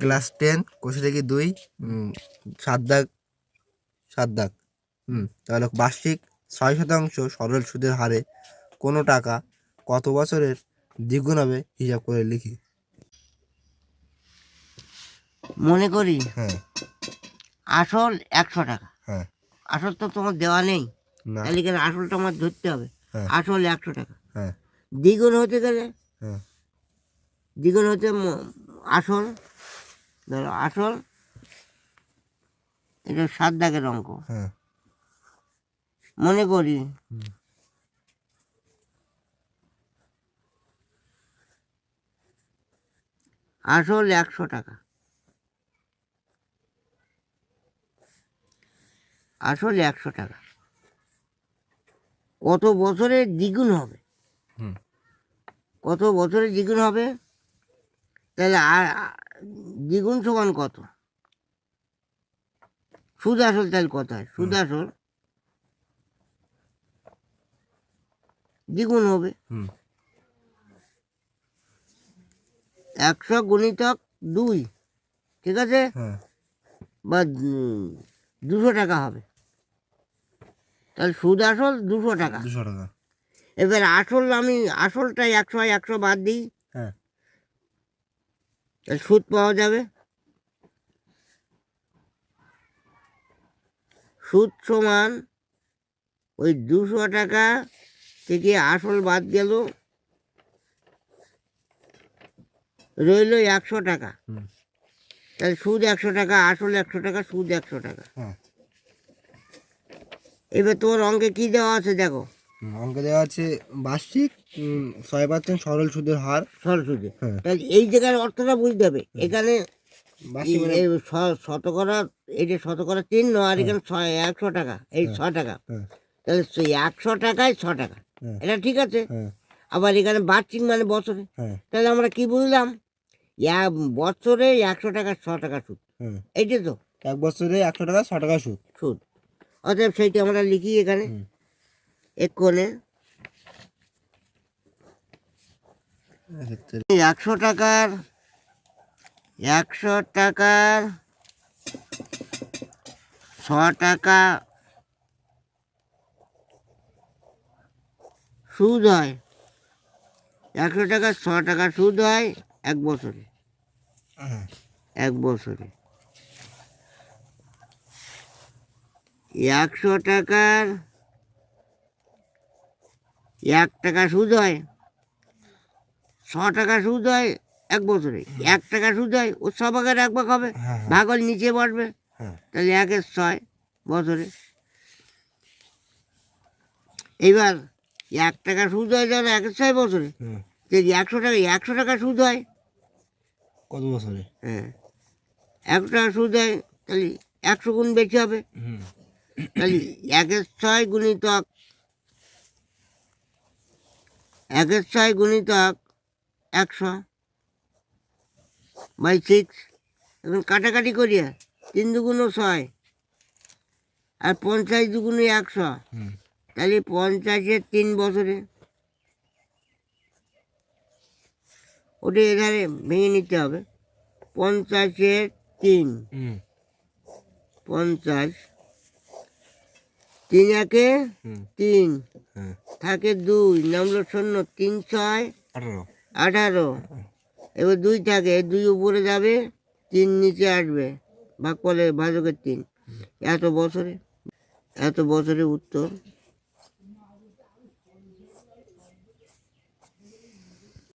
Class ten কোষে থেকে দুই সাত দাগ সাত দাগ। হুম তাহলে বার্ষিক ছয় শতাংশ সরল সুদের হারে কোনো টাকা কত বছরের দ্বিগুণ হবে হিসাব করে লিখি। মনে করি হ্যাঁ। আসল একশো টাকা। হ্যাঁ। আসল তো তোমার দেওয়া নেই। তাহলে এখানে আসলটা আমার ধরতে হবে। হ্যাঁ। আসল একশো টাকা। হ্যাঁ। দ্বিগুণ হতে গেলে হ্যাঁ। দ্বিগুণ হতে আসল ধরো আসল এটা সাত দাগের অঙ্ক। হ্যাঁ। মনে করি আসল একশো টাকা। আসল একশো টাকা। কত বছরে দ্বিগুণ হবে? হুম। কত বছরে দ্বিগুণ হবে? তাহলে দ্বিগুণ সমান কত? সুদ আসল তাহলে কত হয় সুদ আসল দ্বিগুণ হবে। হুম। একশো গুণিতক দুই ঠিক আছে? হ্যাঁ। বা দুশো টাকা হবে। তাহলে সুদ আসল দুশো টাকা। দুশো টাকা। এবার আসল আমি আসলটা একশো একশো বাদ দিই। হ্যাঁ। তাহলে সুদ পাওয়া যাবে? সুদ সমান ওই দুশো টাকা থেকে আসল বাদ গেল। রইল একশো টাকা। তাহলে সুদ একশো টাকা আসল একশো টাকা সুদ একশো টাকা। হ্যাঁ। এবার তোমার অঙ্কে কি দেওয়া আছে দেখো। অঙ্কে দেওয়া আছে বার্ষিক ছয় পার্সেন্ট সরল সুদের হার। সরস্বতী হ্যাঁ। তাহলে এই জায়গার অর্থটা বুঝতে হবে। এখানে মানে শতকরা এই যে শতকরা চিহ্ন আর এখানে ছয় একশো টাকা এই ছ টাকা। হ্যাঁ। তাহলে সেই একশো টাকায় ছ টাকা। হ্যাঁ। এটা ঠিক আছে। হ্যাঁ। আবার এখানে বার্ষিক মানে বছরে। হ্যাঁ। তাহলে আমরা কি বুঝলাম? এক বছরে একশো টাকা ছ টাকা সুদ। হ্যাঁ। এইটা তো। এক বছরে একশো টাকা ছ টাকা সুদ। সুদ। অতএব সেইটা আমরা লিখি এখানে। হুম। এক্ষণে। একশো টাকার একশো টাকার ছ টাকা সুদ হয়। একশো টাকার ছ টাকা সুদ হয় এক বছরে। এক বছরে। একশো টাকার এক টাকা সুদ হয় ছ টাকা সুদ হয় এক বছরে। এক টাকা সুদ হয় ও ছ ভাগের এক ভাগ হবে হ্যাঁ হ্যাঁ। ভাগ হলে নিচে বাড়বে হ্যাঁ। তাহলে একের ছয় বছরে। এইবার এক টাকা সুদ হয় তাহলে একের ছয় বছরে যদি একশো টাকা একশো টাকা সুদ হয় কত বছরে? হ্যাঁ। একশো টাকা সুদ হয় তাহলে একশো গুণ বেশি হবে। তাহলে একের ছয় গুণিতক একের ছয় গুণিত এক একশো বাই সিক্স এখন কাটাকাটি করিয়া তিন দুগুণ ছয় আর পঞ্চাশ দুগুণে একশো। তাহলে পঞ্চাশের তিন বছরে ওটি এধারে ভেঙে নিতে হবে। পঞ্চাশের তিন। পঞ্চাশ তিন একে তিন। হ্যাঁ। থাকে দুই নামলো শূন্য তিন ছয় আঠারো। আঠারো। এবার দুই থাকে দুই উপরে যাবে তিন নিচে আসবে ভাগ করলে ভাজকের তিন। এত বছরে এত বছরে উত্তর।